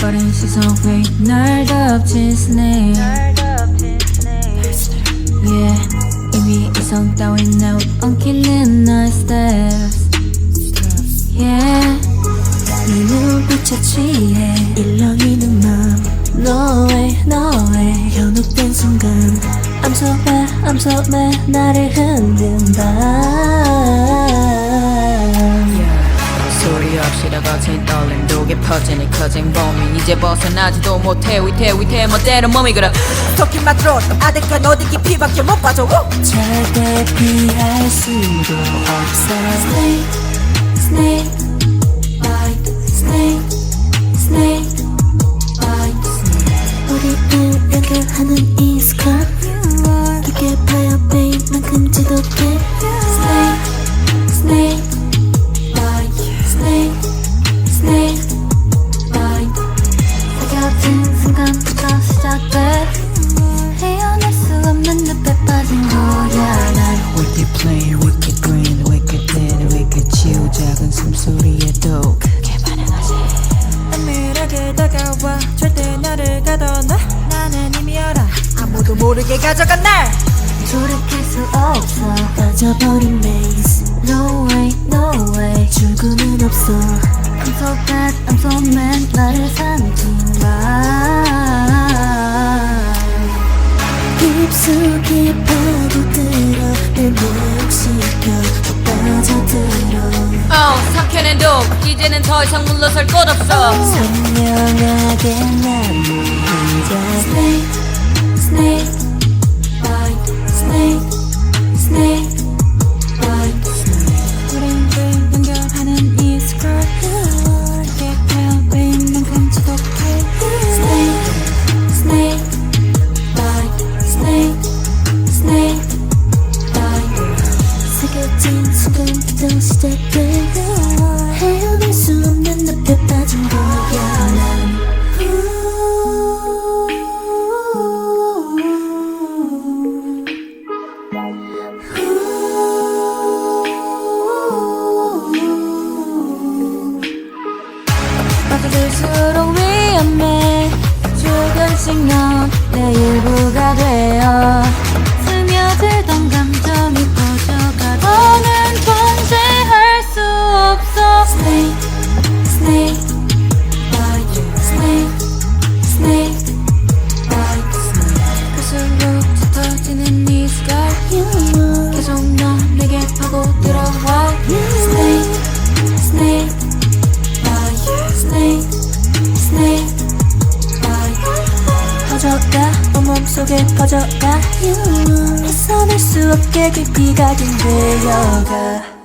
빠른 시선 왜날 덮친 스네일 Yeah 이미 이성 따윈 나 엉키는 나의 steps Yeah 네 눈빛에 취해. 일렁이는 맘 no way 현혹된 순간 I'm so bad, I'm so bad. 나를 흔든 밤 퍼지니 커진 봄이 이제 벗어나지도 못해. 위태 위태 멋대로 몸이 그려. 토끼 맛으로 아득한 어디 깊이밖에 못 빠져 우! 절대 피할 수도 없어. Snake, snake, bite, snake, snake, bite, 우리를 연결하는 가둬놔 나는 이미 알아 아무도 모르게 가져간 날. 돌이킬 수 없어. 빠져버린 maze. No way, no way. 출구는 없어. I'm so bad, I'm so mad. 나를 삼킨 말 깊숙이 파고들어. 내 목시켜 빠져들어. 어 삼켜낸 독 이제는 더 이상 물러설 곳 없어. 선명하게 시작돼 헤어날 수 없는 늪에 빠진 거야. 난 빠져들수록 위험해. 조금씩 넌내 일부가 되어 속에 퍼져가 벗어날 수 없게 깊이 각인되어가